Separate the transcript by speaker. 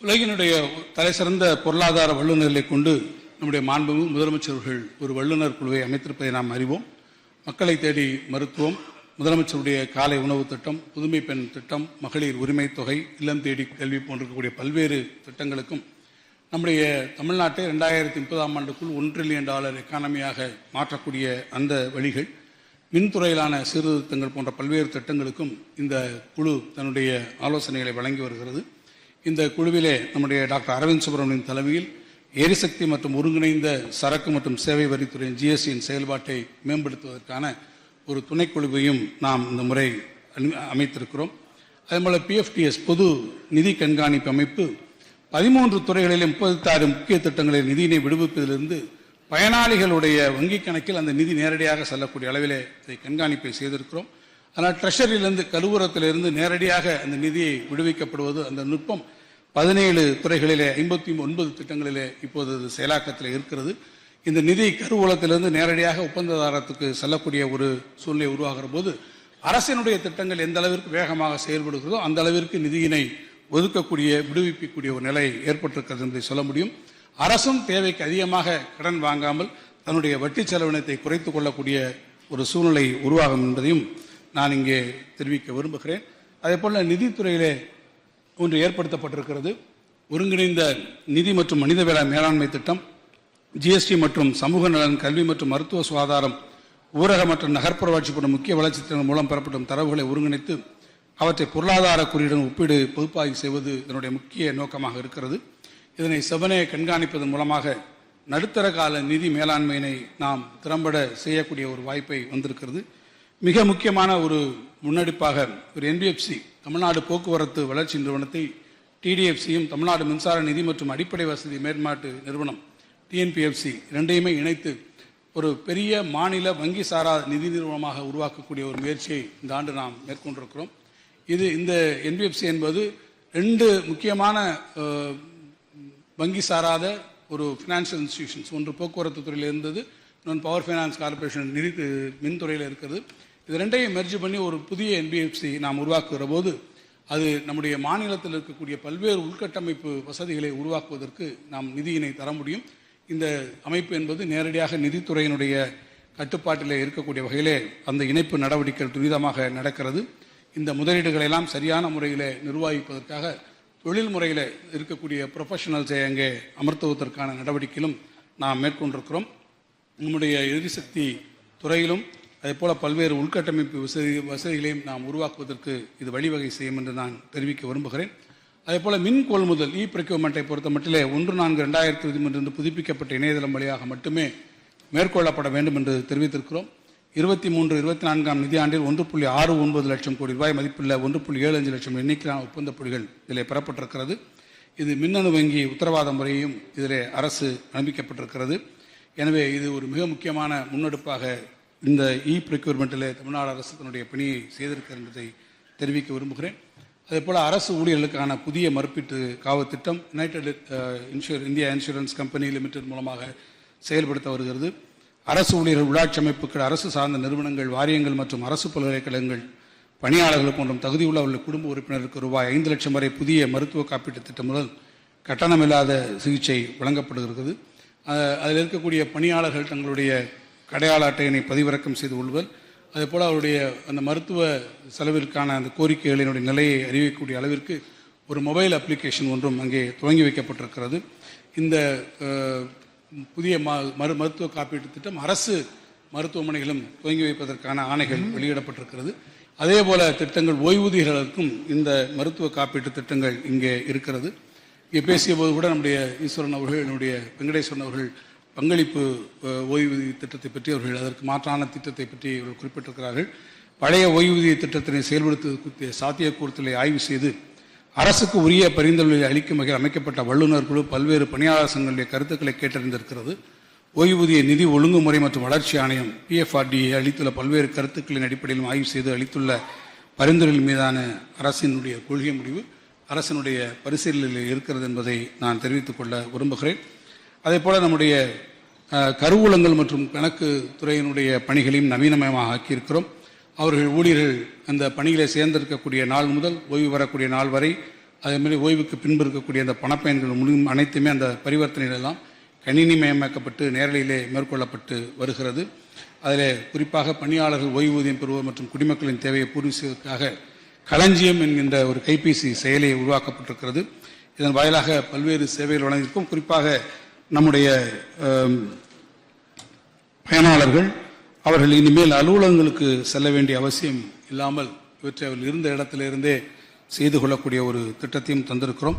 Speaker 1: உலகினுடைய தலைசிறந்த பொருளாதார வல்லுநர்களை கொண்டு நம்முடைய மாண்புமிகு முதலமைச்சர்கள் ஒரு வல்லுநர் குழுவை அமைத்திருப்பதை நாம் அறிவோம். மக்களை தேடி மருத்துவம் முதலமைச்சருடைய காலை உணவு திட்டம் புதுமை பெண் திட்டம் மகளிர் உரிமை தொகை இல்லம் தேடி கல்வி போன்றிருக்கக்கூடிய பல்வேறு திட்டங்களுக்கும் நம்முடைய தமிழ்நாட்டை ரெண்டாயிரத்தி முப்பதாம் ஆண்டுக்குள் ஒன் ட்ரில்லியன் டாலர் எக்கானமியாக மாற்றக்கூடிய அந்த வழிகள் மின்துறையிலான சீர்திருத்தங்கள் போன்ற பல்வேறு திட்டங்களுக்கும் இந்த குழு தன்னுடைய ஆலோசனைகளை வழங்கி வருகிறது. இந்த குழுவிலே நம்முடைய டாக்டர் அரவிந்த் சுப்பிரமணியன் தலைமையில் எரிசக்தி மற்றும் ஒருங்கிணைந்த சரக்கு மற்றும் சேவை வரித்துறையின் ஜிஎஸ்டியின் செயல்பாட்டை மேம்படுத்துவதற்கான ஒரு துணைக்குழுவையும் நாம் இந்த முறை அனு- அமைத்திருக்கிறோம். அதேபோல் பிஎஃப்டிஎஸ் பொது நிதி கண்காணிப்பு அமைப்பு பதிமூன்று துறைகளிலும் முப்பத்தாறு முக்கிய திட்டங்களில் நிதியினை விடுவிப்பதிலிருந்து பயனாளிகளுடைய வங்கிக் கணக்கில் அந்த நிதி நேரடியாக செல்லக்கூடிய அளவிலே இதை கண்காணிப்பை செய்திருக்கிறோம். ஆனால் ட்ரெஷரியிலிருந்து கருவூரத்திலிருந்து நேரடியாக அந்த நிதியை விடுவிக்கப்படுவது அந்த நுட்பம் பதினேழு துறைகளிலே ஐம்பத்தி ஒன்பது திட்டங்களிலே இப்போது அது செயலாக்கத்தில் இருக்கிறது. இந்த நிதி கருவூலத்திலிருந்து நேரடியாக ஒப்பந்ததாரத்துக்கு செல்லக்கூடிய ஒரு சூழ்நிலை உருவாகிற போது அரசினுடைய திட்டங்கள் எந்த அளவிற்கு வேகமாக செயல்படுகிறதோ அந்த அளவிற்கு நிதியினை ஒதுக்கக்கூடிய விடுவிக்கக்கூடிய ஒரு நிலை ஏற்பட்டிருக்கிறது என்பதை சொல்ல முடியும். அரசும் தேவைக்கு அதிகமாக கடன் வாங்காமல் தன்னுடைய வட்டி செலவினத்தை குறைத்து கொள்ளக்கூடிய ஒரு சூழ்நிலை உருவாகும் என்பதையும் நான் இங்கே தெரிவிக்க விரும்புகிறேன். அதே போல் நிதித்துறையிலே ஒன்று ஏற்படுத்தப்பட்டிருக்கிறது. ஒருங்கிணைந்த நிதி மற்றும் மனிதவள மேலாண்மை திட்டம் ஜிஎஸ்டி மற்றும் சமூக நலன் கல்வி மற்றும் மருத்துவ சுகாதாரம் ஊரக மற்றும் நகர்ப்புற வளர்ச்சி போன்ற முக்கிய வளர்ச்சி திட்டங்கள் மூலம் பெறப்படும் தரவுகளை ஒருங்கிணைத்து அவற்றை பொருளாதார குறியுடன் ஒப்பீடு பகுப்பாய்வு செய்வது இதனுடைய முக்கிய நோக்கமாக இருக்கிறது. இதனை செவனையை கண்காணிப்பதன் மூலமாக நடுத்தர கால நிதி மேலாண்மையினை நாம் திறம்பட செய்யக்கூடிய ஒரு வாய்ப்பை வந்திருக்கிறது. மிக முக்கியமான ஒரு முன்னெடுப்பாக ஒரு என்பிஎஃப்சி தமிழ்நாடு போக்குவரத்து வளர்ச்சி நிறுவனத்தை டிடிஎஃப்சியும் தமிழ்நாடு மின்சார நிதி மற்றும் அடிப்படை வசதி மேம்பாட்டு நிறுவனம் டிஎன்பிஎஃப்சி இரண்டையுமே இணைத்து ஒரு பெரிய மாநில வங்கி சாரா நிதி நிறுவனமாக உருவாக்கக்கூடிய ஒரு முயற்சியை இந்த ஆண்டு நாம் மேற்கொண்டிருக்கிறோம். இது இந்த என்பிஎஃப்சி என்பது ரெண்டு முக்கியமான வங்கி சாராத ஒரு ஃபினான்ஷியல் இன்ஸ்டிடியூஷன்ஸ் ஒன்று போக்குவரத்து துறையில் இருந்தது இன்னொன்று பவர் ஃபைனான்ஸ் கார்ப்பரேஷன் நிதி மின்துறையில் இருக்கிறது. இது ரெண்டையும் மெர்ஜ் பண்ணி ஒரு புதிய என்பிஎஃப்சி நாம் உருவாக்குகிற போது அது நம்முடைய மாநிலத்தில் இருக்கக்கூடிய பல்வேறு உள்கட்டமைப்பு வசதிகளை உருவாக்குவதற்கு நாம் நிதியினை தர முடியும். இந்த அமைப்பு என்பது நேரடியாக நிதித்துறையினுடைய கட்டுப்பாட்டிலே இருக்கக்கூடிய வகையிலே அந்த இணைப்பு நடவடிக்கைகள் துரிதமாக நடக்கிறது. இந்த முதலீடுகளை எல்லாம் சரியான முறையில் நிர்வகிப்பதற்காக தொழில் முறையில் இருக்கக்கூடிய ப்ரொஃபஷனல்ஸை அங்கே அமர்த்துவதற்கான நடவடிக்கையிலும் நாம் மேற்கொண்டிருக்கிறோம். நம்முடைய எரிசக்தி துறையிலும் அதே போல் பல்வேறு உள்கட்டமைப்பு வசதி வசதிகளையும் நாம் உருவாக்குவதற்கு இது வழிவகை செய்யும் என்று நான் தெரிவிக்க விரும்புகிறேன். அதே போல் மின் கொள்முதல் இ பிரக்யூர்மெண்ட்டை பொறுத்த மட்டிலே ஒன்று நான்கு ரெண்டாயிரத்தி இருபது புதுப்பிக்கப்பட்ட இணையதளம் வழியாக மட்டுமே மேற்கொள்ளப்பட வேண்டும் என்று தெரிவித்திருக்கிறோம். இருபத்தி மூன்று இருபத்தி நான்காம் நிதியாண்டில் ஒன்று புள்ளி ஆறு ஒன்பது லட்சம் கோடி ரூபாய் மதிப்புள்ள ஒன்று புள்ளி ஏழு அஞ்சு லட்சம் எண்ணிக்கையிலான ஒப்பந்த புள்ளிகள் இதில் பெறப்பட்டிருக்கிறது. இது மின்னணு வங்கி உத்தரவாத முறையும் இதிலே அரசு அனுமதிக்கப்பட்டிருக்கிறது. எனவே இது ஒரு மிக முக்கியமான முன்னெடுப்பாக இந்த இ ப்ரொக்யூர்மெண்ட்டில் தமிழ்நாடு அரசு தன்னுடைய பணியை செய்திருக்கிறதை என்பதை தெரிவிக்க விரும்புகிறேன். அதே போல் அரசு ஊழியர்களுக்கான புதிய மறுப்பீட்டு காவத்திட்டம் united insure India insurance company limited மூலமாக செயல்படுத்த வருகிறது. அரசு ஊழியர்கள் உள்ளாட்சி அமைப்புகள் அரசு சார்ந்த நிறுவனங்கள் வாரியங்கள் மற்றும் அரசு பல்கலைக்கழகங்கள் பணியாளர்கள் போன்றும் தகுதியுள்ள அவர்கள் குடும்ப உறுப்பினருக்கு ரூபாய் ஐந்து லட்சம் வரை புதிய மருத்துவ காப்பீட்டு திட்டம் முதல் கட்டணமில்லாத சிகிச்சை வழங்கப்படுகிறது. அதில் இருக்கக்கூடிய பணியாளர்கள் தங்களுடைய கடையாள அட்டையினை பதிவிறக்கம் செய்து கொள்வர் அதே போல் அவருடைய அந்த மருத்துவ செலவிற்கான அந்த கோரிக்கைகளினுடைய நிலையை அறிவிக்கக்கூடிய அளவிற்கு ஒரு மொபைல் அப்ளிகேஷன் ஒன்றும் அங்கே துவங்கி வைக்கப்பட்டிருக்கிறது. இந்த புதிய மரு மருத்துவ காப்பீட்டு திட்டம் அரசு மருத்துவமனைகளும் துவங்கி வைப்பதற்கான ஆணைகள் வெளியிடப்பட்டிருக்கிறது. அதே போல திட்டங்கள் ஓய்வூதியர்களுக்கும் இந்த மருத்துவ காப்பீட்டு திட்டங்கள் இங்கே இருக்கிறது. இங்கே பேசிய போது கூட நம்முடைய ஈஸ்வரன் அவர்கள் என்னுடைய வெங்கடேஸ்வரன் அவர்கள் பங்களிப்பு ஓய்வூதிய திட்டத்தை பற்றி அவர்கள் அதற்கு மாற்றான திட்டத்தை பற்றி இவர்கள் குறிப்பிட்டிருக்கிறார்கள். பழைய ஓய்வூதிய திட்டத்தினை செயல்படுத்துவது குறித்த சாத்தியக்கூறுதலை ஆய்வு செய்து அரசுக்கு உரிய பரிந்துரைகளை அளிக்கும் வகையில் அமைக்கப்பட்ட வல்லுநர் குழு பல்வேறு பணியாளர் சங்கங்களுடைய கருத்துக்களை கேட்டறிந்திருக்கிறது. ஓய்வூதிய நிதி ஒழுங்குமுறை மற்றும் வளர்ச்சி ஆணையம் பிஎஃப்ஆர்டிஏ அளித்துள்ள பல்வேறு கருத்துக்களின் அடிப்படையிலும் ஆய்வு செய்து அளித்துள்ள பரிந்துரைகள் மீதான அரசினுடைய கொள்கை முடிவு அரசினுடைய பரிசீலனையில் இருக்கிறது என்பதை நான் தெரிவித்துக் கொள்ள விரும்புகிறேன். அதே போல் நம்முடைய கருவூலங்கள் மற்றும் கணக்கு துறையினுடைய பணிகளையும் நவீனமயமாக ஆக்கியிருக்கிறோம். அவர்கள் ஊழியர்கள் அந்த பணிகளை சேர்ந்திருக்கக்கூடிய நாள் முதல் ஓய்வு வரக்கூடிய நாள் வரை அதேமாதிரி ஓய்வுக்கு பின்பு இருக்கக்கூடிய அந்த பணப்பயன்கள் முழு அனைத்துமே அந்த பரிவர்த்தனைகளெல்லாம் கணினிமயமாக்கப்பட்டு நேரலையிலே மேற்கொள்ளப்பட்டு வருகிறது. அதில் குறிப்பாக பணியாளர்கள் ஓய்வூதியம் பெறுவோர் மற்றும் குடிமக்களின் தேவையை பூர்த்தி செய்வதற்காக களஞ்சியம் என்கின்ற ஒரு கைபேசி செயலி உருவாக்கப்பட்டிருக்கிறது. இதன் வாயிலாக பல்வேறு சேவைகள் வழங்கியிருக்கும். குறிப்பாக நம்முடைய பயனாளர்கள் அவர்கள் இனிமேல் அலுவலகங்களுக்கு செல்ல வேண்டிய அவசியம் இல்லாமல் இவற்றை அவர்கள் இருந்த இடத்திலிருந்தே செய்து கொள்ளக்கூடிய ஒரு திட்டத்தையும் தந்திருக்கிறோம்.